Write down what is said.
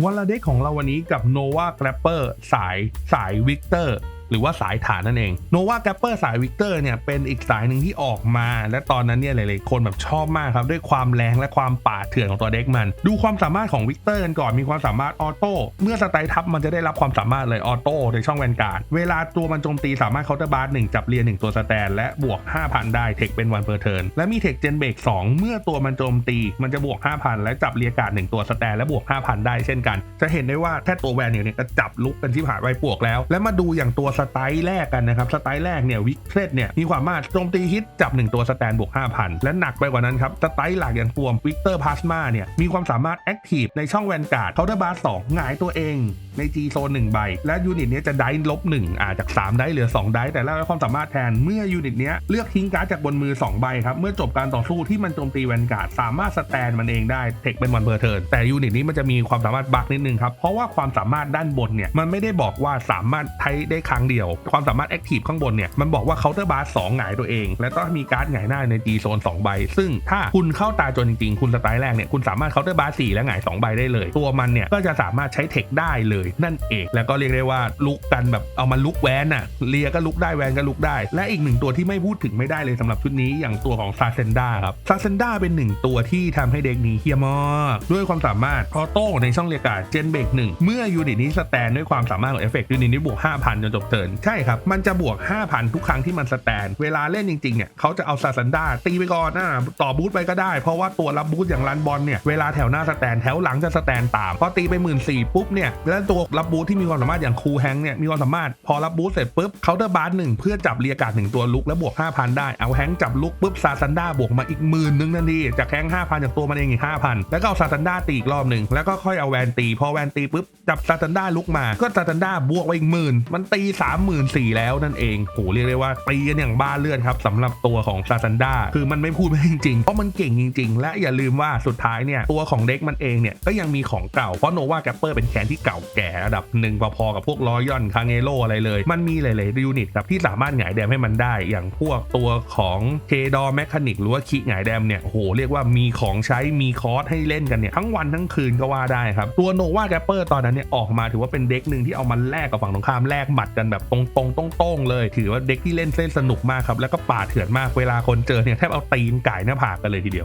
วันละเด็กของเราวันนี้กับ Nova Grapper สายสายวิกเตอร์ หรือว่าสายฐานนั่นเอง Nova Grapper สายวิกเตอร์เนี่ยเป็นอีกสายหนึ่งที่ออกมา และตอนนั้นเนี่ยหลายๆคนแบบชอบมากครับ ด้วยความแรงและความป่าเถื่อนของตัวเด็กมัน ดูความสามารถของวิกเตอร์กันก่อนมีความสามารถออโต้เมื่อสไตล์ทับมันจะได้รับความสามารถเลยออโต้ในช่องแวนการ์ดเวลาตัวมันโจมตีสามารถเคาน์เตอร์บาร์หนึ่งจับเรียนหนึ่งตัวสแตนและบวก 5,000 ได้เทคเป็นวันเ r อร์เทิร์นและมีเทคเจนเบรก2เมื่อตัวมันโจมตี มันจะบวก 5,000 และจับเรียการ์ดหนึ่งตัวสแตนและบวก 5,000 ได้เช่นกัน จะเห็นได้ว่าแค่ตัวแวนเนี่ยก็จับลุกกันที่ผ่านไวปวกแล้ว และมาดูอย่างตัวสไตล์แรกกันนะครับสไตล์แรกเนี่ยวิกเทรดเนี่ยมีความสามารถโจมตีฮิตจับ 1 ตัวสแตนบวก5,000 และหนักไปกว่านั้นครับสไตล์หลักอย่างตัววิกเตอร์พาสมาเนี่ยมีความสามารถแอคทีฟในช่องแวนการ์ดเคาน์เตอร์บาร์สองหงายตัวเองใน G โซน1ใบ และยูนิตเนี้ยจะได้ลบ1อ่าจาก 3 ได้เหลือ 2 ได้ แต่แล้วความสามารถแทนเมื่อยูนิตเนี้ยเลือกทิ้งการ์ดจากบนมือ 2 ใบครับ เมื่อจบการต่อสู้ที่มันโจมตีแวนการ์ดสามารถสแตนมันเองได้เทคเป็นวันเ r อร์เทิร์นแต่ยูนิตนี้มันจะมีความสามารถบักนิดนึงครับ เพราะว่าความสามารถด้านบนเนี่ยมันไม่ได้บอกว่าสามารถใช้ได้ครั้งเดียว ความสามารถแอคทีฟข้างบนเนี่ยมันบอกว่าเคาน์เตอร์บาร์สองหงายตัวเอง และต้องมีการ์ดหงายหน้าใน G โซน2ใบ ซึ่งถ้าคุณเข้าตาจนจริงๆ คุณสไตล์แรกเนี่ยคุณสามารถเคาน์เตอร์บาร์สี่และหงายสองใบได้เลย ตัวมันเนี่ยก็จะสามารถใช้เทคได้เลยนั่นเอง แล้วก็เรียกได้ว่าลุกกันแบบเอามาลุกแวนอะเลียก็ลุกได้แวนก็ลุกได้ และอีกหนึ่งตัวที่ไม่พูดถึงไม่ได้เลยสำหรับชุดนี้อย่างตัวของซาเซนดาครับซาเซนดาเป็นหนึ่งตัวที่ทำให้เด็กนี้เฮียมากด้วยความสามารถออโต้ในช่องเรียกกาเจนเบรกหนึ่งเมื่อยูนิตนี้สแตนด้วยความสามารถของเอฟเฟกต์ยูนิตนี้บวก5,000จนจบเทิร์นใช่ครับ มันจะบวก 5,000 ทุกครั้งที่มันสแตน เวลาเล่นจริงๆเนี่ยเขาจะเอาซาซันดาตีไปก่อนนะต่อบูทไปก็ได้ เพราะว่าตัวรับบูทอย่างรันบอลเนี่ยเวลาแถวหน้าสแตนแถวหลังจะสแตนตามพอตีไปหมื่นสี่ปุ๊บเนี่ยแล้วตัวรับบูทที่มีความสามารถอย่างคูแฮงเนี่ยมีความสามารถพอรับบูทเสร็จปุ๊บเคาน์เตอร์บาร์หนึ่งเพื่อจับเรียกาดหนึ่งตัวลุกแล้วบวก 5,000 ได้เอาแฮงจับลุกปุ๊บซาซันดาบวกมาอีกหมื่นนึงทันทีจากแฮง5,000จากตัวมันเองอีก5,000แล้วก็เอาซาซันดาตีอีกรอบหนึ่งแล้วก็ค่อยเอาแวนตีพอแวนตีปุ๊บจับซาซันดาลุกมาก็ซาซันดาบวกไปอีกหมื่นมันตี34,000แล้วนั่นเองโหเรียกได้ว่าตีกันอย่างบ้าเลือดครับสำหรับตัวของซาซันดาคือมันไม่พูดไม่จริงๆเพราะมันเก่งจริง ๆ และอย่าลืมว่าสุดท้ายเนี่ยตัวของเด็กมันเองเนี่ยก็ยังมีของเก่าเพราะโนวาแกปเปอร์เป็นแคนที่เก่าแก่ระดับหนึ่งพอๆกับพวกรอยอนคาเงโลอะไรเลย มันมีหลายๆยูนิตครับที่สามารถหงายแดมให้มันได้ อย่างพวกตัวของเคดอแมคานิกหรือว่าคิหงายแดมเนี่ยโอ้โหเรียกว่ามีของใช้มีคอร์สให้เล่นกันเนี่ยทั้งวันทั้งคืนก็ว่าได้ครับตัวโนวาแกปเปอร์ตอนนั้นเนี่ยออกมาถือว่าเป็นเด็กหนึ่งที่เอามันแลกกับฝั่งตรงข้ามแลกหมัดกันแบบตรงๆตรงๆเลย ถือว่าเด็กที่เล่นเส้นสนุกมากครับ แล้วก็ป่าดเถื่อนมากเวลาคนเจอเนี่ยแทบเอาตีนไก่หน้าผากกันเลยทีเดียว